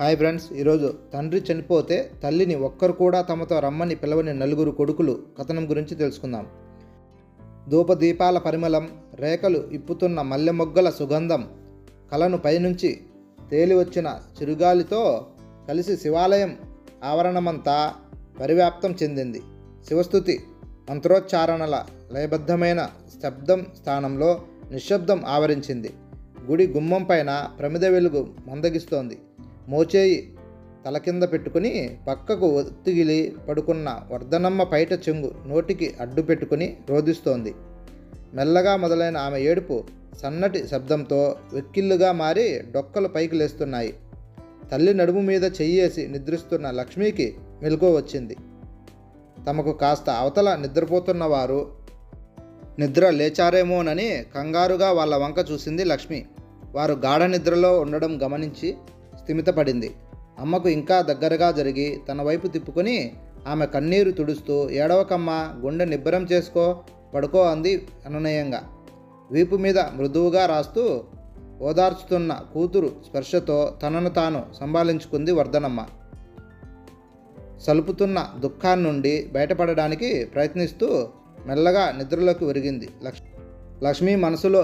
Hi friends ఈరోజు తండ్రి చనిపోతే తల్లిని ఒక్కరు కూడా తమతో రమ్మని పిలవని నలుగురు కొడుకులు కథనం గురించి తెలుసుకుందాం. ధూపదీపాల పరిమళం రేఖలు ఇప్పుతున్న మల్లె మొగ్గల సుగంధం కలను పైనుంచి తేలి వచ్చిన చిరుగాలితో కలిసి శివాలయం ఆవరణమంతా పరివ్యాప్తం చెందింది. శివస్థుతి మంత్రోచ్చారణల లయబద్ధమైన శబ్దం స్థానంలో నిశ్శబ్దం ఆవరించింది. గుడి గుమ్మం పైన ప్రమిద వెలుగు మందగిస్తోంది. మోచేయి తల కింద పెట్టుకుని పక్కకు ఒత్తిగిలి పడుకున్న వర్ధనమ్మ పైట చెంగు నోటికి అడ్డు పెట్టుకుని రోధిస్తోంది. మెల్లగా మొదలైన ఆమె ఏడుపు సన్నటి శబ్దంతో వెక్కిళ్ళుగా మారి డొక్కలు పైకి లేస్తున్నాయి. తల్లి నడుము మీద చెయ్యేసి నిద్రిస్తున్న లక్ష్మికి మెలకువ వచ్చింది. తమకు కాస్త అవతల నిద్రపోతున్న వారు నిద్ర లేచారేమోనని కంగారుగా వాళ్ళ వంక చూసింది లక్ష్మి. వారు గాఢ నిద్రలో ఉండడం గమనించి స్థిమితపడింది. అమ్మకు ఇంకా దగ్గరగా జరిగి తన వైపు తిప్పుకొని ఆమె కన్నీరు తుడుస్తూ ఏడవకమ్మ గుండె నిబ్బరం చేసుకో పడుకో అంది అనునయంగా. వీపు మీద మృదువుగా రాస్తూ ఓదార్చుతున్న కూతురు స్పర్శతో తనను తాను సంభాళించుకుంది వర్ధనమ్మ. సలుపుతున్న దుఃఖాన్ని నుండి బయటపడడానికి ప్రయత్నిస్తూ మెల్లగా నిద్రలోకి ఒరిగింది. లక్ష్ లక్ష్మి మనసులో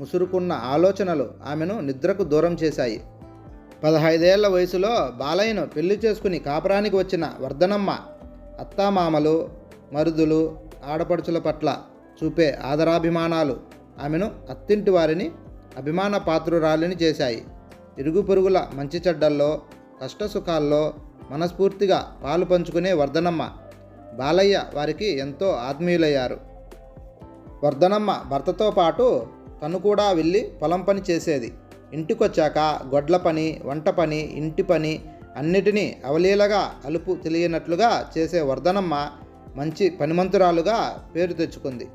ముసురుకున్న ఆలోచనలు ఆమెను నిద్రకు దూరం చేశాయి. పదహైదేళ్ళ వయసులో బాలయ్యను పెళ్ళి చేసుకుని కాపురానికి వచ్చిన వర్ధనమ్మ అత్తామామలు మరుదులు ఆడపడుచుల పట్ల చూపే ఆదరాభిమానాలు ఆమెను అత్తింటి వారిని అభిమాన పాత్రురాలిని చేశాయి. ఇరుగు పొరుగుల మంచి చెడ్డల్లో కష్టసుఖాల్లో మనస్ఫూర్తిగా పాలు పంచుకునే వర్ధనమ్మ బాలయ్య వారికి ఎంతో ఆత్మీయులయ్యారు. వర్ధనమ్మ భర్తతో పాటు తను కూడా వెళ్ళి పొలం పని చేసేది. ఇంటికొచ్చాక గొడ్ల పని వంట పని ఇంటి పని అన్నిటినీ అవలీలగా అలుపు తెలియనట్లుగా చేసే వర్ధనమ్మ మంచి పనిమంతురాలుగా పేరు తెచ్చుకుంది.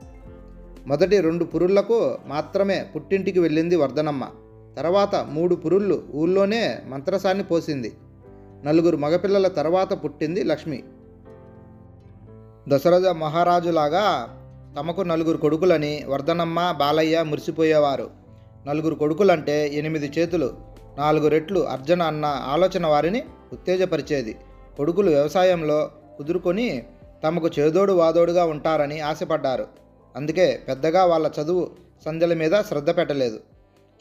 మొదటి రెండు పురుళ్ళకు మాత్రమే పుట్టింటికి వెళ్ళింది వర్ధనమ్మ. తర్వాత మూడు పురుళ్ళు ఊళ్ళోనే మంత్రసాన్ని పోసింది. నలుగురు మగపిల్లల తర్వాత పుట్టింది లక్ష్మి. దశరథ మహారాజులాగా తమకు నలుగురు కొడుకులని వర్ధనమ్మ బాలయ్య మురిసిపోయేవారు. నలుగురు కొడుకులంటే ఎనిమిది చేతులు నాలుగు రెట్లు అర్జన అన్న ఆలోచన వారిని ఉత్తేజపరిచేది. కొడుకులు వ్యవసాయంలో కుదురుకొని తమకు చేదోడు వాదోడుగా ఉంటారని ఆశపడ్డారు. అందుకే పెద్దగా వాళ్ళ చదువు సంధ్యల మీద శ్రద్ధ పెట్టలేదు.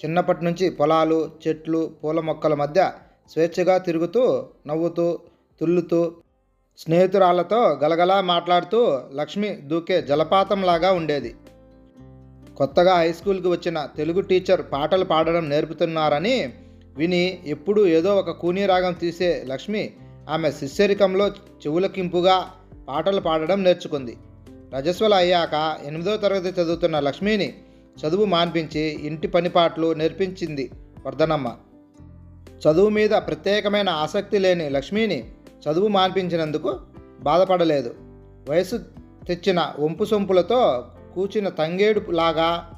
చిన్నప్పటి నుంచి పొలాలు చెట్లు పూల మొక్కల మధ్య స్వేచ్ఛగా తిరుగుతూ నవ్వుతూ తుల్లుతూ స్నేహితురాళ్ళతో గలగలా మాట్లాడుతూ లక్ష్మి దూకే జలపాతంలాగా ఉండేది. కొత్తగా హై స్కూల్కి వచ్చిన తెలుగు టీచర్ పాటలు పాడడం నేర్పుతున్నారని విని ఎప్పుడూ ఏదో ఒక కూనీ రాగం తీసే లక్ష్మి ఆమె శిష్యరికంలో చెవులకింపుగా పాటలు పాడడం నేర్చుకుంది. రజస్వల అయ్యాక ఎనిమిదో తరగతి చదువుతున్న లక్ష్మిని చదువు మాన్పించి ఇంటి పనిపాట్లు నేర్పించింది వర్ధనమ్మ. చదువు మీద ప్రత్యేకమైన ఆసక్తి లేని లక్ష్మిని చదువు మాన్పించినందుకు బాధపడలేదు. వయసు తెచ్చిన వంపు సొంపులతో కూచిన తంగేడు లాగా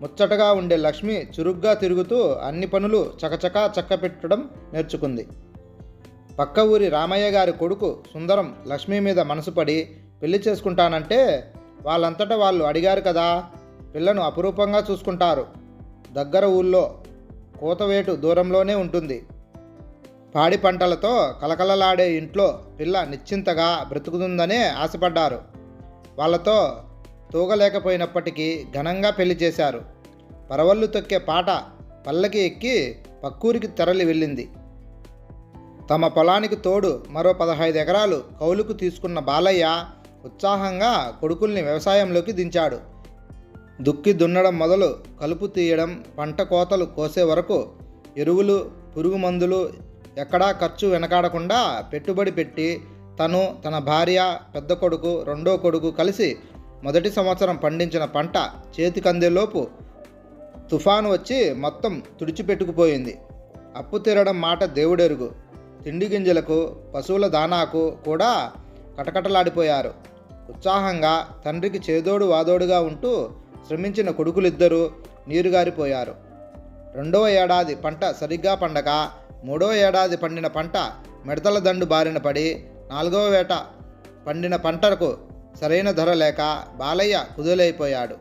ముచ్చటగా ఉండే లక్ష్మి చురుగ్గా తిరుగుతూ అన్ని పనులు చకచకా చక్కపెట్టడం నేర్చుకుంది. పక్క ఊరి రామయ్య గారి కొడుకు సుందరం లక్ష్మి మీద మనసుపడి పెళ్ళి చేసుకుంటానంటే వాళ్ళంతటా వాళ్ళు అడిగారు కదా పిల్లను అపురూపంగా చూసుకుంటారు. దగ్గర ఊళ్ళో కోతవేటు దూరంలోనే ఉంటుంది. పాడి పంటలతో కలకలలాడే ఇంట్లో పిల్ల నిశ్చింతగా బ్రతుకుతుందనే ఆశపడ్డారు. వాళ్ళతో తూగలేకపోయినప్పటికీ ఘనంగా పెళ్ళి చేశారు. పరవళ్ళు తొక్కే పాట పల్లకి ఎక్కి పక్కూరికి తరలి వెళ్ళింది. తమ పొలానికి తోడు మరో పదహైదు ఎకరాలు కౌలుకు తీసుకున్న బాలయ్య ఉత్సాహంగా కొడుకుల్ని వ్యవసాయంలోకి దించాడు. దుక్కి దున్నడం మొదలు కలుపు తీయడం పంట కోతలు కోసే వరకు ఎరువులు పురుగు మందులు ఎక్కడా ఖర్చు వెనకాడకుండా పెట్టుబడి పెట్టి తను తన భార్య పెద్ద కొడుకు రెండో కొడుకు కలిసి మొదటి సంవత్సరం పండించిన పంట చేతికందేలోపు తుఫాను వచ్చి మొత్తం తుడిచిపెట్టుకుపోయింది. అప్పు తీరడం మాట దేవుడెరుగు. తిండి గింజలకు పశువుల దానాకు కూడా కటకటలాడిపోయారు. ఉత్సాహంగా తండ్రికి చేదోడు వాదోడుగా ఉంటూ శ్రమించిన కొడుకులిద్దరూ నీరుగారిపోయారు. రెండవ ఏడాది పంట సరిగ్గా పండక మూడవ ఏడాది పండిన పంట మిడతల దండు బారిన పడి నాలుగవ వేట పండిన పంటకు సరైన ధర లేక బాలయ్య కుదులైపోయాడు.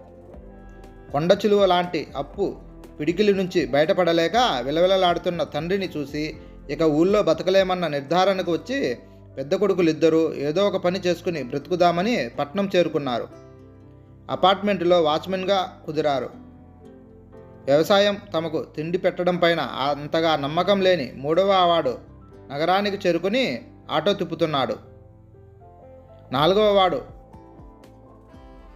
కొండ చిలువ లాంటి అప్పు పిడికిలి నుంచి బయటపడలేక విలవిలలాడుతున్న తండ్రిని చూసి ఇక ఊళ్ళో బతకలేమన్న నిర్ధారణకు వచ్చి పెద్ద కొడుకులు ఏదో ఒక పని చేసుకుని బ్రతుకుదామని పట్నం చేరుకున్నారు. అపార్ట్మెంటులో వాచ్మెన్గా కుదిరారు. వ్యవసాయం తమకు తిండి పెట్టడం పైన అంతగా నమ్మకం లేని మూడవ వాడు నగరానికి చేరుకుని ఆటో తిప్పుతున్నాడు. నాలుగవ వాడు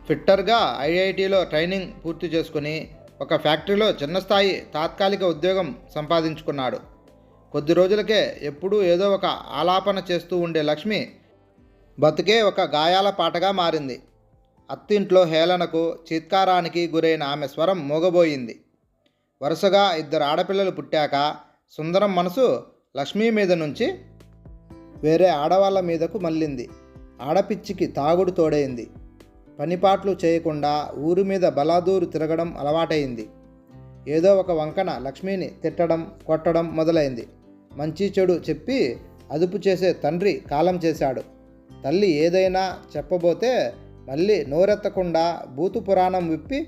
ఫిట్టర్గా ఐఐటిలో ట్రైనింగ్ పూర్తి చేసుకుని ఒక ఫ్యాక్టరీలో చిన్న స్థాయి తాత్కాలిక ఉద్యోగం సంపాదించుకున్నాడు. కొద్ది రోజులకే ఎప్పుడూ ఏదో ఒక ఆలాపన చేస్తూ ఉండే లక్ష్మి బతుకే ఒక గాయాల పాటగా మారింది. అత్తింట్లో హేళనకు చీత్కారానికి గురైన ఆమె స్వరం మోగబోయింది. వరుసగా ఇద్దరు ఆడపిల్లలు పుట్టాక సుందరం మనసు లక్ష్మీ మీద నుంచి వేరే ఆడవాళ్ళ మీదకు మళ్ళింది. ఆడపిచ్చికి తాగుడు తోడైంది. పనిపాట్లు చేయకుండా ఊరి మీద బలాదూరు తిరగడం అలవాటైంది. ఏదో ఒక వంకన లక్ష్మిని తిట్టడం కొట్టడం మొదలైంది. మంచి చెడు చెప్పి అదుపు చేసే తండ్రి కాలం చేశాడు. తల్లి ఏదైనా చెప్పబోతే మళ్ళీ నోరెత్తకుండా భూతు పురాణం విప్పి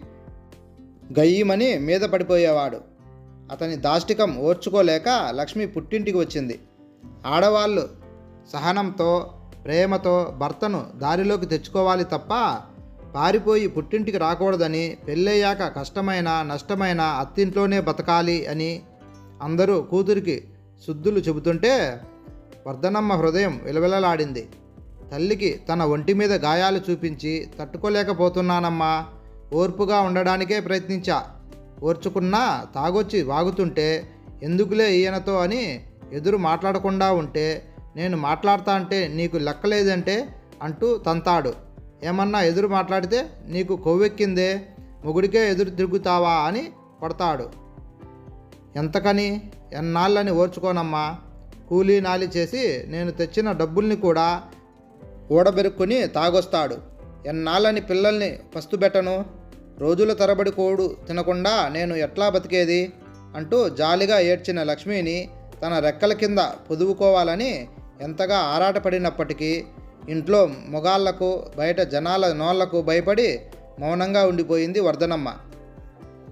గయ్యమని మీద పడిపోయేవాడు. అతని దాష్టికం ఓర్చుకోలేక లక్ష్మి పుట్టింటికి వచ్చింది. ఆడవాళ్ళు సహనంతో ప్రేమతో భర్తను దారిలోకి తెచ్చుకోవాలి తప్ప పారిపోయి పుట్టింటికి రాకూడదని పెళ్ళయ్యాక కష్టమైన నష్టమైన అత్తింట్లోనే బతకాలి అని అందరూ కూతురికి శుద్ధులు చెబుతుంటే వర్ధనమ్మ హృదయం విలవిలలాడింది. తల్లికి తన ఒంటి మీద గాయాలు చూపించి తట్టుకోలేకపోతున్నానమ్మా ఓర్పుగా ఉండడానికే ప్రయత్నించా. ఓర్చుకున్నా తాగొచ్చి వాగుతుంటే ఎందుకులే ఈయనతో అని ఎదురు మాట్లాడకుండా ఉంటే నేను మాట్లాడతా అంటే నీకు లెక్కలేదంటే అంటూ తంతాడు. ఏమన్నా ఎదురు మాట్లాడితే నీకు కొవ్వెక్కిందే మొగుడికే ఎదురు తిరుగుతావా అని కొడతాడు. ఎంతకని? ఎన్నాళ్ళని ఓర్చుకోనమ్మా. కూలీ నాలి చేసి నేను తెచ్చిన డబ్బుల్ని కూడా ఊడబెరుక్కుని తాగొస్తాడు. ఎన్నాళ్ళని పిల్లల్ని పస్తుబెట్టను రోజుల తరబడి కోడు తినకుండా నేను ఎట్లా బతికేది? అంటూ జాలిగా ఏడ్చిన లక్ష్మిని తన రెక్కల కింద పొదువుకోవాలని ఎంతగా ఆరాటపడినప్పటికీ ఇంట్లో మొగాళ్ళకు బయట జనాల నోళ్ళకు భయపడి మౌనంగా ఉండిపోయింది వర్ధనమ్మ.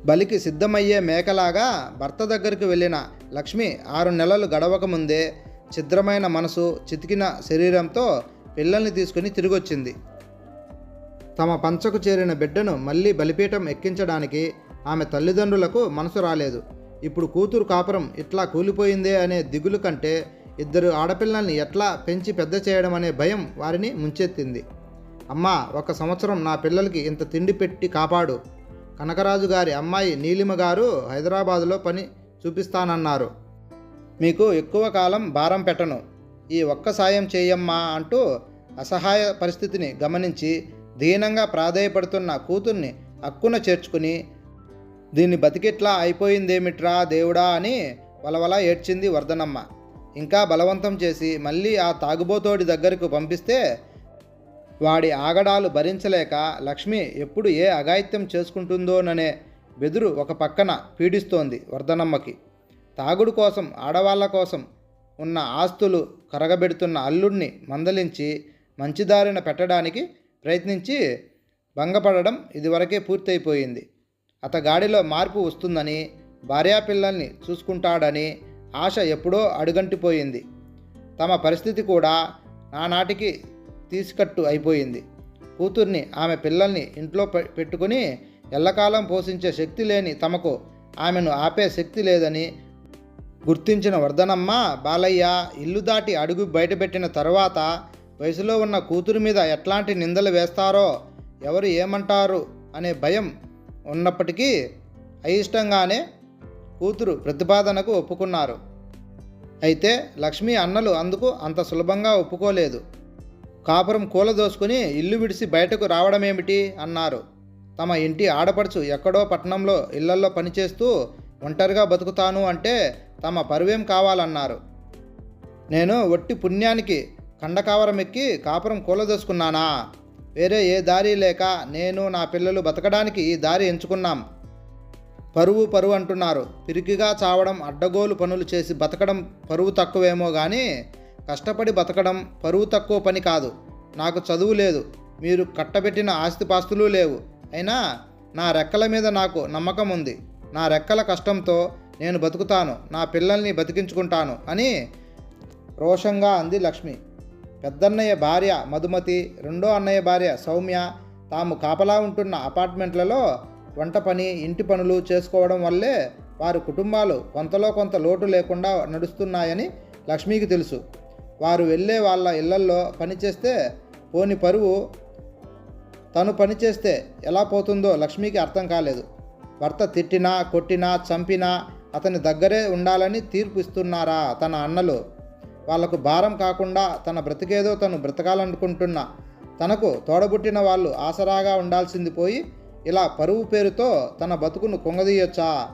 బలికి సిద్ధమయ్యే మేకలాగా భర్త దగ్గరికి వెళ్ళిన లక్ష్మి ఆరు నెలలు గడవక ముందే ఛిద్రమైన మనసు చితికిన శరీరంతో పిల్లల్ని తీసుకుని తిరిగొచ్చింది. తమ పంచకు చేరిన బిడ్డను మళ్ళీ బలిపీఠం ఎక్కించడానికి ఆమె తల్లిదండ్రులకు మనసు రాలేదు. ఇప్పుడు కూతురు కాపురం ఇట్లా కూలిపోయిందే అనే దిగులు కంటే ఇద్దరు ఆడపిల్లల్ని ఎట్లా పెంచి పెద్ద చేయడం అనే భయం వారిని ముంచెత్తింది. అమ్మా ఒక సంవత్సరం నా పిల్లలకి ఇంత తిండి పెట్టి కాపాడు. కనకరాజు గారి అమ్మాయి నీలిమ గారు హైదరాబాదులో పని చూపిస్తానన్నారు. మీకు ఎక్కువ కాలం భారం పెట్టను. ఈ ఒక్క సాయం చేయమ్మా అంటూ అసహాయ పరిస్థితిని గమనించి దీనంగా ప్రాధేయపడుతున్న కూతుర్ని అక్కున చేర్చుకుని దీన్ని బతికిట్లా అయిపోయిందేమిట్రా దేవుడా అని వలవల ఏడ్చింది వర్ధనమ్మ ఇంకా బలవంతం చేసి మళ్ళీ ఆ తాగుబోతోడి దగ్గరకు పంపిస్తే వాడి ఆగడాలు భరించలేక లక్ష్మి ఎప్పుడు ఏ అఘాయిత్యం చేసుకుంటుందోననే బెదురు ఒక పక్కన పీడిస్తోంది వర్ధనమ్మకి తాగుడు కోసం ఆడవాళ్ళ కోసం ఉన్న ఆస్తులు కరగబెడుతున్న అల్లుడిని మందలించి మంచిదారిన పెట్టడానికి ప్రయత్నించి భంగపడడం ఇదివరకే పూర్తయిపోయింది. అతగాడిలో మార్పు వస్తుందని భార్యాపిల్లల్ని చూసుకుంటాడని ఆశ ఎప్పుడో అడుగంటిపోయింది. తమ పరిస్థితి కూడా నానాటికి తీసుకట్టు అయిపోయింది. కూతుర్ని ఆమె పిల్లల్ని ఇంట్లో పె- పెట్టుకుని ఎల్లకాలం పోషించే శక్తి లేని తమకు ఆమెను ఆపే శక్తి లేదని గుర్తించిన వర్ధనమ్మ బాలయ్య ఇల్లు దాటి అడుగు బయటపెట్టిన తర్వాత వయసులో ఉన్న కూతురు మీద ఎట్లాంటి నిందలు వేస్తారో ఎవరు ఏమంటారు అనే భయం ఉన్నప్పటికీ అయిష్టంగానే కూతురు ప్రతిపాదనకు ఒప్పుకున్నారు. అయితే లక్ష్మి అన్నలు అందుకు అంత సులభంగా ఒప్పుకోలేదు. కాపురం కూలదోసుకుని ఇల్లు విడిసి బయటకు రావడమేమిటి? అన్నారు. తమ ఇంటి ఆడపడుచు ఎక్కడో పట్టణంలో ఇళ్ళల్లో పనిచేస్తూ ఒంటరిగా బతుకుతాను అంటే తమ పరువేం కావాలన్నారు. నేను ఒట్టి పుణ్యానికి కండకావరం ఎక్కి కాపురం కూలదోసుకున్నానా? వేరే ఏ దారి లేక నేను నా పిల్లలు బతకడానికి ఈ దారి ఎంచుకున్నాం. పరువు పరువు అంటున్నారు. పిరికిగా చావడం అడ్డగోలు పనులు చేసి బతకడం పరువు తక్కువేమో కానీ కష్టపడి బతకడం పరువు తక్కువ పని కాదు. నాకు చదువు లేదు. మీరు కట్టబెట్టిన ఆస్తిపాస్తులు లేవు. అయినా నా రెక్కల మీద నాకు నమ్మకం ఉంది. నా రెక్కల కష్టంతో నేను బతుకుతాను. నా పిల్లల్ని బతికించుకుంటాను అని రోషంగా అంది లక్ష్మి. పెద్దన్నయ్య భార్య మధుమతి రెండో అన్నయ్య భార్య సౌమ్య తాము కాపలా ఉంటున్న అపార్ట్మెంట్లలో వంట పని ఇంటి పనులు చేసుకోవడం వల్లే వారి కుటుంబాలు కొంతలో కొంత లోటు లేకుండా నడుస్తున్నాయని లక్ష్మికి తెలుసు. వారు వెళ్ళే వాళ్ళ ఇళ్ళల్లో పనిచేస్తే పోని పరువు తను పనిచేస్తే ఎలా పోతుందో లక్ష్మికి అర్థం కాలేదు. భర్త తిట్టినా కొట్టినా చంపినా అతని దగ్గరే ఉండాలని తీర్పు ఇస్తున్నారా తన అన్నలు? వాళ్ళకు భారం కాకుండా తన బ్రతికేదో తను బ్రతకాలనుకుంటున్న. తనకు తోడబుట్టిన వాళ్ళు ఆసరాగా ఉండాల్సింది పోయి ఇలా పరువు పేరుతో తన బతుకును కొంగదీయొచ్చా?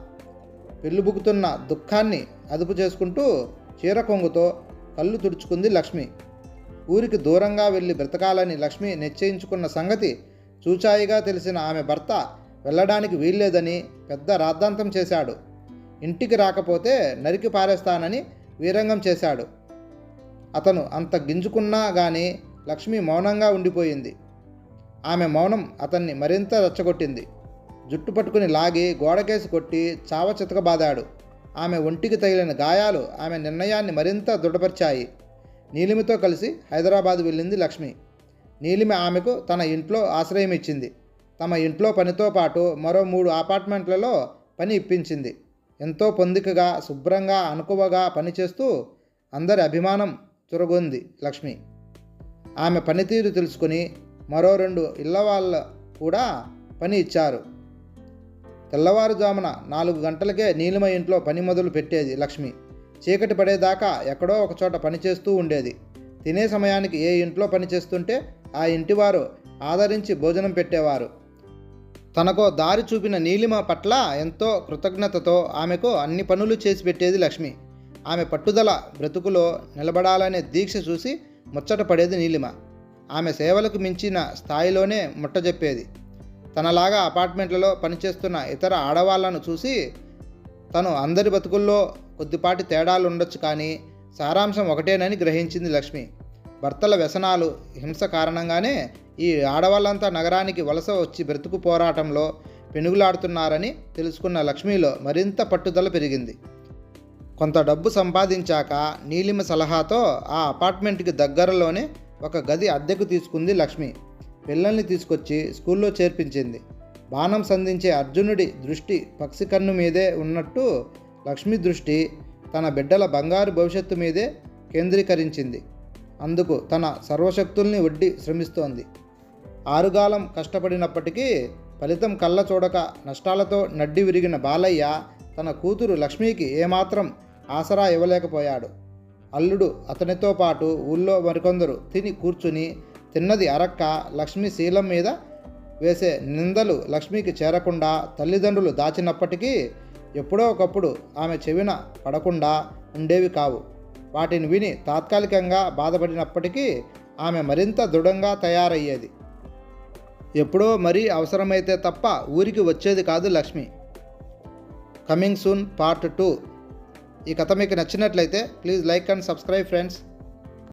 పెళ్ళుబుకుతున్న దుఃఖాన్ని అదుపు చేసుకుంటూ చీర కొంగుతో కళ్ళు తుడుచుకుంది లక్ష్మి. ఊరికి దూరంగా వెళ్ళి బ్రతకాలని లక్ష్మి నిశ్చయించుకున్న సంగతి చూచాయిగా తెలిసిన ఆమె భర్త వెళ్ళడానికి వీల్లేదని పెద్ద రాద్ధాంతం చేశాడు. ఇంటికి రాకపోతే నరికి పారేస్తానని వీరంగం చేశాడు. అతను అంత గింజుకున్నా కానీ లక్ష్మి మౌనంగా ఉండిపోయింది. ఆమె మౌనం అతన్ని మరింత రెచ్చగొట్టింది. జుట్టు పట్టుకుని లాగి గోడకేసి కొట్టి చావ చితకబాదాడు ఆమె ఒంటికి తగిలిన గాయాలు ఆమె నిర్ణయాన్ని మరింత దృఢపరిచాయి. నీలిమితో కలిసి హైదరాబాద్ వెళ్ళింది లక్ష్మి. నీలిమి ఆమెకు తన ఇంట్లో ఆశ్రయం ఇచ్చింది. తమ ఇంట్లో పనితో పాటు మరో మూడు అపార్ట్మెంట్లలో పని ఇప్పించింది. ఎంతో పొందికగా శుభ్రంగా అనుకువగా పనిచేస్తూ అందరి అభిమానం చురగొంది లక్ష్మి. ఆమె పనితీరు తెలుసుకుని మరో రెండు ఇళ్ళ వాళ్ళ కూడా పని ఇచ్చారు. తెల్లవారుజామున నాలుగు గంటలకే నీలిమ ఇంట్లో పని మొదలు పెట్టేది లక్ష్మి. చీకటి పడేదాకా ఎక్కడో ఒకచోట పనిచేస్తూ ఉండేది. తినే సమయానికి ఏ ఇంట్లో పనిచేస్తుంటే ఆ ఇంటివారు ఆదరించి భోజనం పెట్టేవారు. తనకో దారి చూపిన నీలిమ పట్ల ఎంతో కృతజ్ఞతతో ఆమెకు అన్ని పనులు చేసి పెట్టేది లక్ష్మి. ఆమె పట్టుదల బ్రతుకులో నిలబడాలనే దీక్ష చూసి ముచ్చట పడేది నీలిమ. ఆమె సేవలకు మించిన స్థాయిలోనే ముట్టజెప్పేది. తనలాగా అపార్ట్మెంట్లలో పనిచేస్తున్న ఇతర ఆడవాళ్ళను చూసి తను అందరి బతుకుల్లో కొద్దిపాటి తేడాలు ఉండొచ్చు కానీ సారాంశం ఒకటేనని గ్రహించింది లక్ష్మి. భర్తల వ్యసనాలు హింస కారణంగానే ఈ ఆడవాళ్ళంతా నగరానికి వలస వచ్చి బ్రతుకు పోరాటంలో పెనుగులాడుతున్నారని తెలుసుకున్న లక్ష్మిలో మరింత పట్టుదల పెరిగింది. కొంత డబ్బు సంపాదించాక నీలిమ సలహాతో ఆ అపార్ట్మెంట్కి దగ్గరలోనే ఒక గది అద్దెకు తీసుకుంది లక్ష్మి. పిల్లల్ని తీసుకొచ్చి స్కూల్లో చేర్పించింది. బాణం సంధించే అర్జునుడి దృష్టి పక్షి కన్ను మీదే ఉన్నట్టు లక్ష్మి దృష్టి తన బిడ్డల బంగారు భవిష్యత్తు మీదే కేంద్రీకరించింది. అందుకు తన సర్వశక్తుల్ని వడ్డీ శ్రమిస్తోంది. ఆరుగాలం కష్టపడినప్పటికీ ఫలితం కళ్ళ చూడక నష్టాలతో నడ్డి విరిగిన బాలయ్య తన కూతురు లక్ష్మికి ఏమాత్రం ఆసరా ఇవ్వలేకపోయాడు. అల్లుడు అతనితో పాటు ఊళ్ళో మరికొందరు తిని కూర్చుని తిన్నది అరక్క లక్ష్మి శీలం మీద వేసే నిందలు లక్ష్మికి చేరకుండా తల్లిదండ్రులు దాచినప్పటికీ ఎప్పుడో ఒకప్పుడు ఆమె చెవిన పడకుండా ఉండేవి కావు. వాటిని విని తాత్కాలికంగా బాధపడినప్పటికీ ఆమె మరింత దృఢంగా తయారయ్యేది. ఎప్పుడో మరీ అవసరమైతే తప్ప ఊరికి వచ్చేది కాదు Lakshmi. Coming soon part two. ఈ కథ మీకు నచ్చినట్లయితే please like and subscribe friends